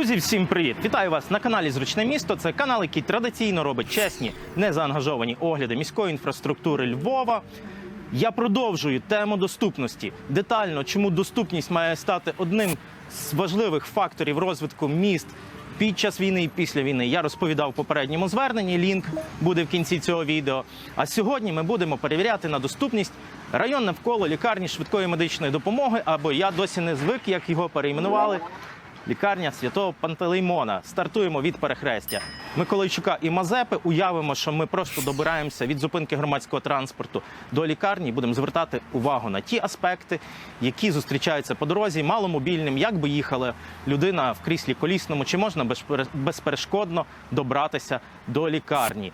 Друзі, всім привіт! Вітаю вас на каналі Зручне місто. Це канал, який традиційно робить чесні, незаангажовані огляди міської інфраструктури Львова. Я продовжую тему доступності. Детально, чому доступність має стати одним з важливих факторів розвитку міст під час війни і після війни. Я розповідав в попередньому зверненні. Лінк буде в кінці цього відео. А сьогодні ми будемо перевіряти на доступність район навколо лікарні швидкої медичної допомоги, або я досі не звик, як його перейменували. Лікарня святого Пантелеймона. Стартуємо від перехрестя Миколайчука і Мазепи. Уявимо, що ми просто добираємося від зупинки громадського транспорту до лікарні. Будемо звертати увагу на ті аспекти, які зустрічаються по дорозі, маломобільним, як би їхала людина в кріслі колісному, чи можна безперешкодно добратися до лікарні.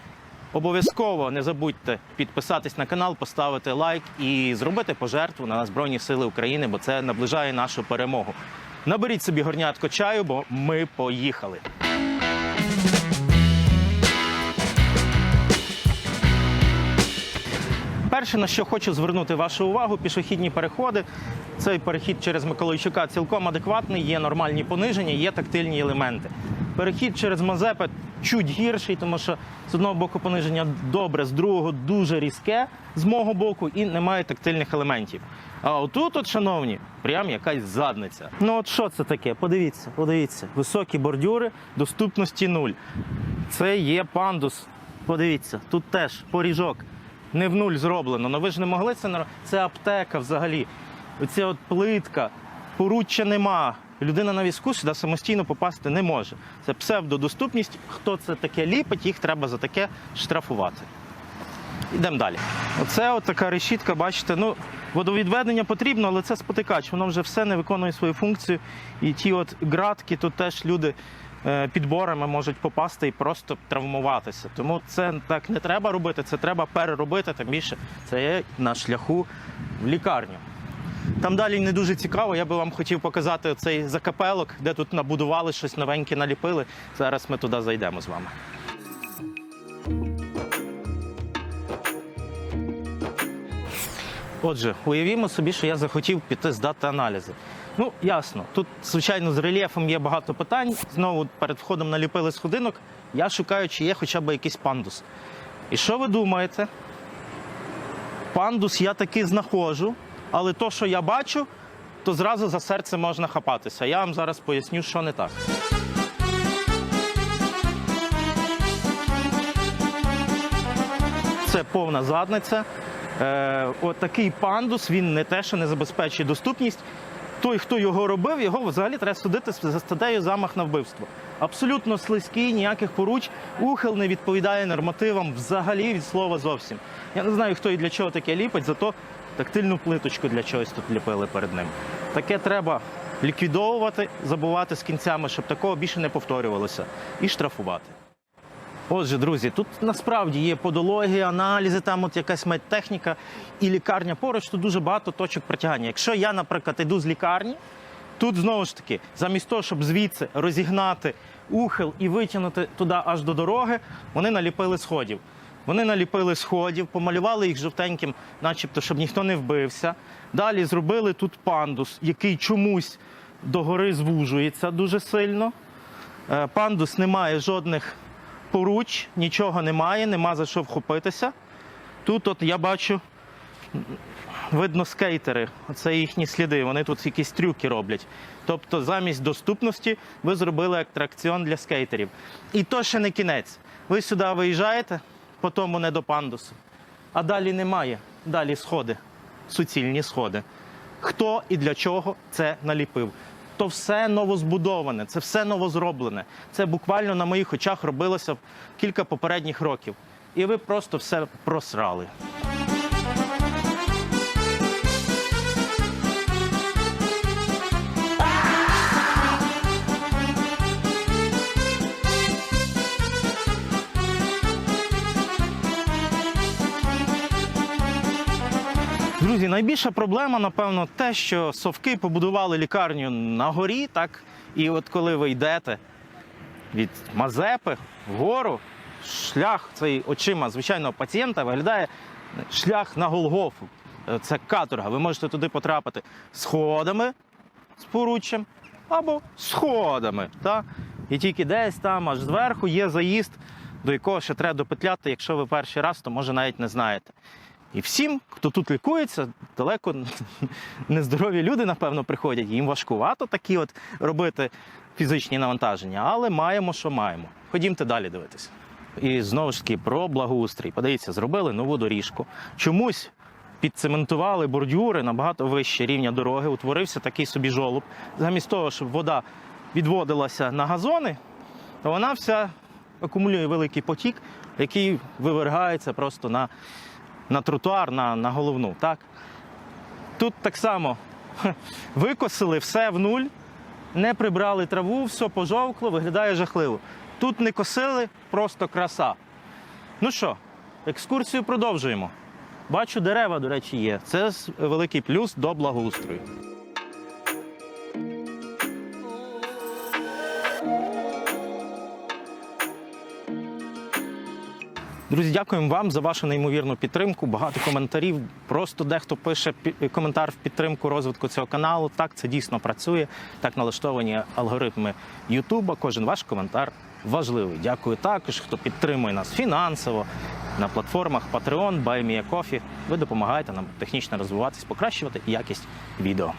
Обов'язково не забудьте підписатись на канал, поставити лайк і зробити пожертву на Збройні Сили України, бо це наближає нашу перемогу. Наберіть собі горнятко чаю, бо ми поїхали. Перше, на що хочу звернути вашу увагу, пішохідні переходи. Цей перехід через Миколайчука цілком адекватний, є нормальні пониження, є тактильні елементи. Перехід через Мазепи чуть гірший, тому що з одного боку пониження добре, з другого дуже різке з мого боку і немає тактильних елементів. А отут, от, шановні, прям якась задниця. Ну от що це таке? Подивіться, подивіться. Високі бордюри, доступності нуль. Це є пандус. Подивіться, тут теж поріжок. Не в нуль зроблено. Ну ви ж не могли це Це аптека взагалі. Оця от плитка, поруччя нема. Людина на візку сюди самостійно попасти не може. Це псевдодоступність. Хто це таке ліпить, їх треба за таке штрафувати. Йдемо далі. Оце така решітка, бачите, ну водовідведення потрібно, але це спотикач. Воно вже все не виконує свою функцію. І ті от ґратки, тут теж люди е, підборами можуть попасти і просто травмуватися. Тому це так не треба робити, це треба переробити, тим більше це є на шляху в лікарню. Там далі не дуже цікаво. Я би вам хотів показати цей закапелок, де тут набудували щось новеньке, наліпили. Зараз ми туди зайдемо з вами. Отже, уявімо собі, що я захотів піти здати аналізи. Ну, ясно, тут, звичайно, з рельєфом є багато питань. Знову перед входом наліпили сходинок. Я шукаю, чи є хоча б якийсь пандус. І що ви думаєте? Пандус я таки знаходжу, але то, що я бачу, то зразу за серце можна хапатися. Я вам зараз поясню, що не так. Це повна задниця. Е, от такий пандус, він не те, що не забезпечує доступність. Той, хто його робив, його взагалі треба судити за статтею замах на вбивство. Абсолютно слизький, ніяких поруч. Ухил не відповідає нормативам взагалі від слова зовсім. Я не знаю, хто і для чого таке ліпить, зато тактильну плиточку для чогось тут ліпили перед ним. Таке треба ліквідовувати, забувати з кінцями, щоб такого більше не повторювалося, і штрафувати. Отже, друзі, тут насправді є подологи, аналізи, там от якась медтехніка і лікарня поруч, тут дуже багато точок притягання. Якщо я, наприклад, йду з лікарні, тут знову ж таки, замість того, щоб звідси розігнати ухил і витягнути туди аж до дороги, вони наліпили сходів. Вони наліпили сходів, помалювали їх жовтеньким, начебто, щоб ніхто не вбився. Далі зробили тут пандус, який чомусь догори звужується дуже сильно. Е, Пандус не має жодних поруч, нічого немає, нема за що вхопитися. Тут от я бачу, видно скейтери, це їхні сліди, вони тут якісь трюки роблять. Тобто замість доступності ви зробили атракціон для скейтерів. І то ще не кінець. Ви сюди виїжджаєте, по тому не до пандусу. А далі немає. Далі сходи, суцільні сходи. Хто і для чого це наліпив? То все новозбудоване, це все новозроблене. Це буквально на моїх очах робилося кілька попередніх років. І ви просто все просрали. Друзі, найбільша проблема, напевно, те, що совки побудували лікарню на горі, так? І от коли ви йдете від Мазепи вгору, шлях цей очима звичайного пацієнта виглядає шлях на Голгофу. Це каторга. Ви можете туди потрапити сходами з поруччям, або сходами. Та? І тільки десь там, аж зверху, є заїзд, до якого ще треба допетляти. Якщо ви перший раз, то може навіть не знаєте. І всім, хто тут лікується, далеко нездорові люди, напевно, приходять. Їм важкувато такі от робити фізичні навантаження, але маємо, що маємо. Ходімте далі дивитися. І знову ж таки про благоустрій. Подивіться, зробили нову доріжку. Чомусь підцементували бордюри набагато вище рівня дороги. Утворився такий собі жолоб. Замість того, щоб вода відводилася на газони, то вона вся акумулює великий потік, який вивергається просто на, на тротуар, на, на головну. Так? Тут так само викосили все в нуль, не прибрали траву, все пожовкло, виглядає жахливо. Тут не косили, просто краса. Ну що, екскурсію продовжуємо. Бачу, дерева, до речі, є. Це великий плюс до благоустрою. Друзі, дякуємо вам за вашу неймовірну підтримку. Багато коментарів. Просто дехто пише коментар в підтримку розвитку цього каналу. Так, це дійсно працює. Так налаштовані алгоритми Ютуба. Кожен ваш коментар важливий. Дякую також, хто підтримує нас фінансово на платформах Patreon, BuyMeACoffee. Ви допомагаєте нам технічно розвиватись, покращувати якість відео.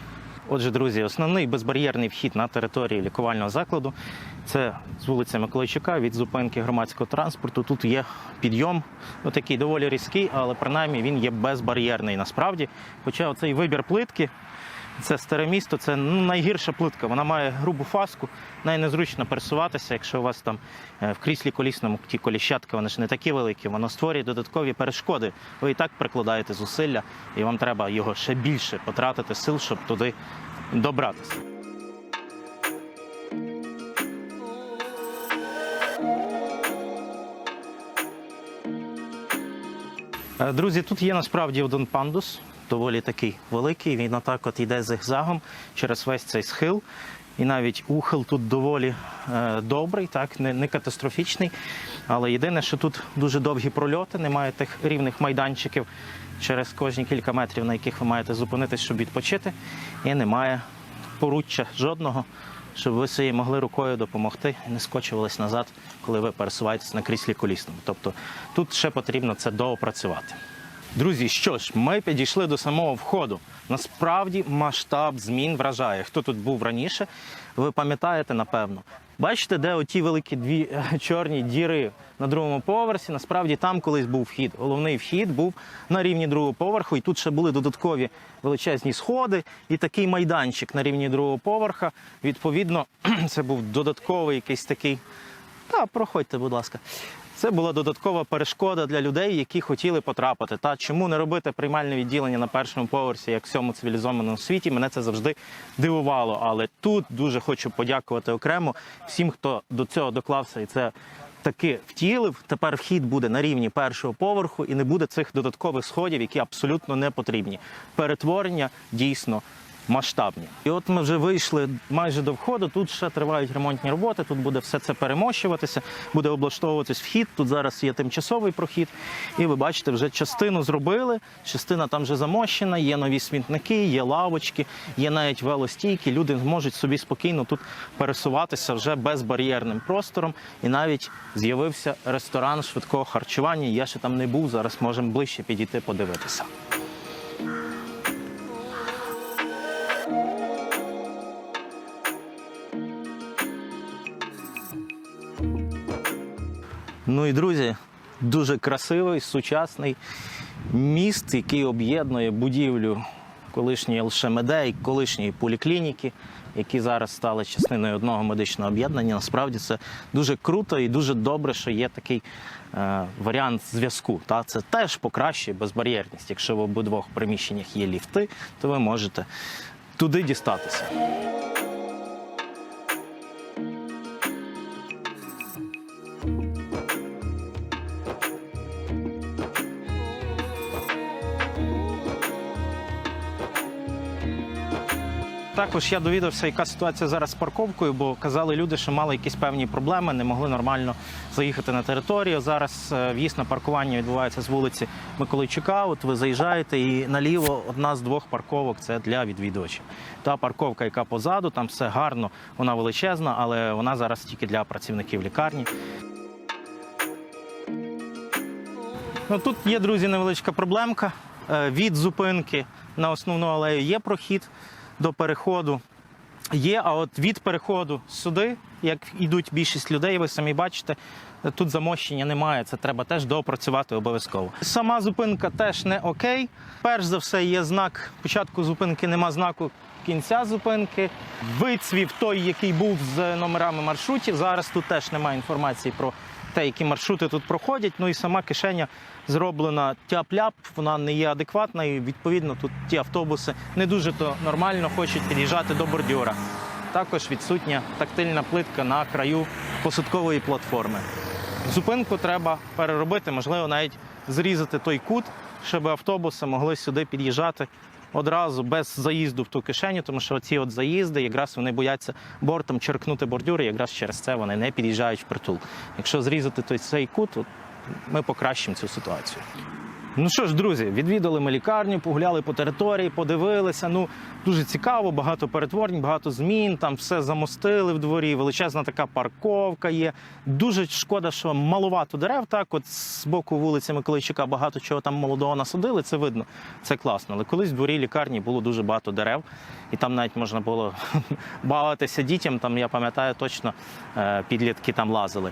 Отже, друзі, основний безбар'єрний вхід на територію лікувального закладу це з вулиці Миколайчука від зупинки громадського транспорту. Тут є підйом, ну, такий доволі різкий, але принаймні він є безбар'єрний насправді. Хоча оцей вибір плитки, це старе місто, це ну, найгірша плитка. Вона має грубу фаску, нею незручно пересуватися, якщо у вас там е, в кріслі колісному ті коліщатки, вони ж не такі великі, воно створює додаткові перешкоди. Ви і так прикладаєте зусилля, і вам треба його ще більше потратити сил, щоб туди добратися. Е, Друзі, тут є насправді один пандус, доволі такий великий. Він отак от йде зигзагом через весь цей схил. І навіть ухил тут доволі е, добрий, так, не, не катастрофічний. Але єдине, що тут дуже довгі прольоти, немає тих рівних майданчиків через кожні кілька метрів, на яких ви маєте зупинитись, щоб відпочити. І немає поруччя жодного, щоб ви собі могли рукою допомогти і не скочувались назад, коли ви пересуваєтесь на кріслі колісному. Тобто тут ще потрібно це доопрацювати. Друзі, що ж, ми підійшли до самого входу. Насправді масштаб змін вражає. Хто тут був раніше, ви пам'ятаєте, напевно. Бачите, де оті великі дві е, чорні діри на другому поверсі? Насправді там колись був вхід. Головний вхід був на рівні другого поверху, і тут ще були додаткові величезні сходи і такий майданчик на рівні другого поверха. Відповідно, це був додатковий якийсь такий. Та, проходьте, будь ласка. Це була додаткова перешкода для людей, які хотіли потрапити. Та чому не робити приймальне відділення на першому поверсі, як в всьому цивілізованому світі? Мене це завжди дивувало. Але тут дуже хочу подякувати окремо всім, хто до цього доклався і це таки втілив. Тепер вхід буде на рівні першого поверху і не буде цих додаткових сходів, які абсолютно не потрібні. Перетворення дійсно масштабні. І от ми вже вийшли майже до входу. Тут ще тривають ремонтні роботи. Тут буде все це перемощуватися, буде облаштовуватись вхід. Тут зараз є тимчасовий прохід. І ви бачите, вже частину зробили. Частина там вже замощена. Є нові смітники, є лавочки, є навіть велостійки. Люди зможуть собі спокійно тут пересуватися вже безбар'єрним простором. І навіть з'явився ресторан швидкого харчування. Я ще там не був. Зараз можемо ближче підійти подивитися. Ну і друзі, дуже красивий, сучасний міст, який об'єднує будівлю колишньої ЛШМД і колишньої поліклініки, які зараз стали частиною одного медичного об'єднання. Насправді це дуже круто і дуже добре, що є такий е, варіант зв'язку. Та це теж покращує безбар'єрність. Якщо в обидвох приміщеннях є ліфти, то ви можете туди дістатися. Також я довідався, яка ситуація зараз з парковкою, бо казали люди, що мали якісь певні проблеми, не могли нормально заїхати на територію. Зараз е, в'їзд на паркування відбувається з вулиці Миколайчука. От ви заїжджаєте і наліво одна з двох парковок це для відвідувачів. Та парковка, яка позаду, там все гарно, вона величезна, але вона зараз тільки для працівників лікарні. Ну, тут є, друзі, невеличка проблемка. Е, Від зупинки на основну алею є прохід до переходу. Є, а от від переходу сюди, як йдуть більшість людей, ви самі бачите, тут замощення немає. Це треба теж доопрацювати обов'язково. Сама зупинка теж не окей. Перш за все, є знак початку зупинки, нема знаку кінця зупинки. Вицвів той, який був з номерами маршрутів. Зараз тут теж немає інформації про те, які маршрути тут проходять. Ну і сама кишеня зроблена тяп-ляп, вона не є адекватна, і відповідно тут ті автобуси не дуже то нормально хочуть під'їжджати до бордюра. Також відсутня тактильна плитка на краю посадкової платформи. Зупинку треба переробити, можливо, навіть зрізати той кут, щоб автобуси могли сюди під'їжджати одразу без заїзду в ту кишеню, тому що ці от заїзди якраз вони бояться бортом черкнути бордюри, якраз через це вони не під'їжджають в притул. Якщо зрізати той цей кут, ми покращимо цю ситуацію. Ну що ж, друзі, відвідали ми лікарню, погуляли по території, подивилися. Ну дуже цікаво, багато перетворень, багато змін. Там все замостили в дворі. Величезна така парковка є. Дуже шкода, що малувато дерев. Так, от з боку вулиці Миколайчука багато чого там молодого насадили. Це видно, це класно. Але колись в дворі лікарні було дуже багато дерев, і там навіть можна було бавитися дітям. Там я пам'ятаю точно е, підлітки там лазили.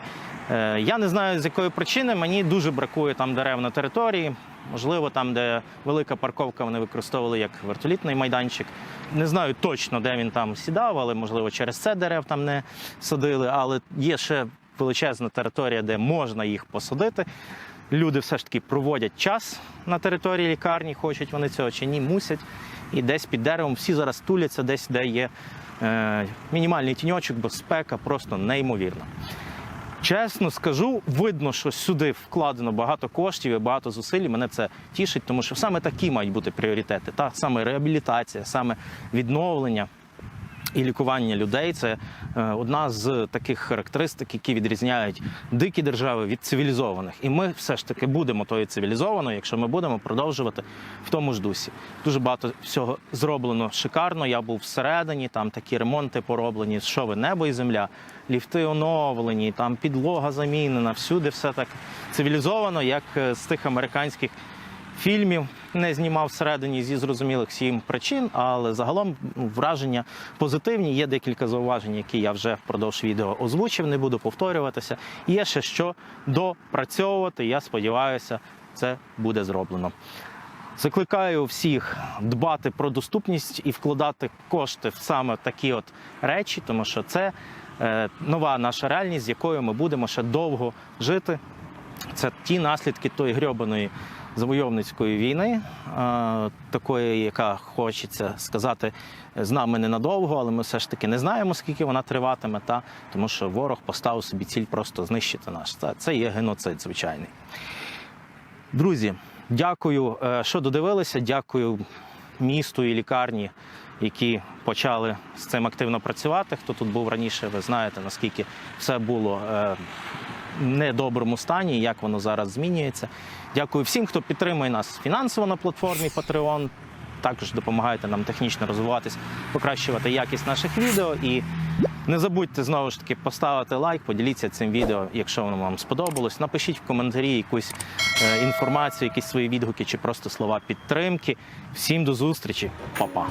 Е, Я не знаю з якої причини. Мені дуже бракує там дерев на території. Можливо, там, де велика парковка, вони використовували як вертолітний майданчик. Не знаю точно, де він там сідав, але можливо через це дерев там не садили. Але є ще величезна територія, де можна їх посадити. Люди все ж таки проводять час на території лікарні, хочуть вони цього чи ні, мусять. І десь під деревом всі зараз туляться, десь де є е, мінімальний тіньочок, бо спека просто неймовірна. Чесно скажу, видно, що сюди вкладено багато коштів і багато зусиль. Мене це тішить, тому що саме такі мають бути пріоритети. Та саме реабілітація, саме відновлення і лікування людей це е, одна з таких характеристик, які відрізняють дикі держави від цивілізованих. І ми все ж таки будемо тою цивілізованою, якщо ми будемо продовжувати в тому ж дусі. Дуже багато всього зроблено шикарно. Я був всередині, там такі ремонти пороблені, що ви небо і земля, ліфти оновлені, там підлога замінена. Всюди все так цивілізовано, як е, з тих американських фільмів не знімав всередині зі зрозумілих всім причин, але загалом враження позитивні. Є декілька зауважень, які я вже впродовж відео озвучив, не буду повторюватися. Є ще що допрацьовувати. Я сподіваюся, це буде зроблено. Закликаю всіх дбати про доступність і вкладати кошти в саме такі от речі, тому що це е, нова наша реальність, з якою ми будемо ще довго жити. Це ті наслідки тої грьобаної завойовницької війни, е, такої, яка хочеться сказати, з нами ненадовго, але ми все ж таки не знаємо, скільки вона триватиме, та тому що ворог поставив собі ціль просто знищити наш. Це, це є геноцид звичайний. Друзі, дякую, е, що додивилися. Дякую місту і лікарні, які почали з цим активно працювати. Хто тут був раніше, ви знаєте, наскільки все було е, недоброму стані, як воно зараз змінюється. Дякую всім, хто підтримує нас фінансово на платформі Patreon. Також допомагаєте нам технічно розвиватись, покращувати якість наших відео. І не забудьте знову ж таки поставити лайк, поділіться цим відео, якщо воно вам сподобалось. Напишіть в коментарі якусь е, інформацію, якісь свої відгуки чи просто слова підтримки. Всім до зустрічі, Па-па!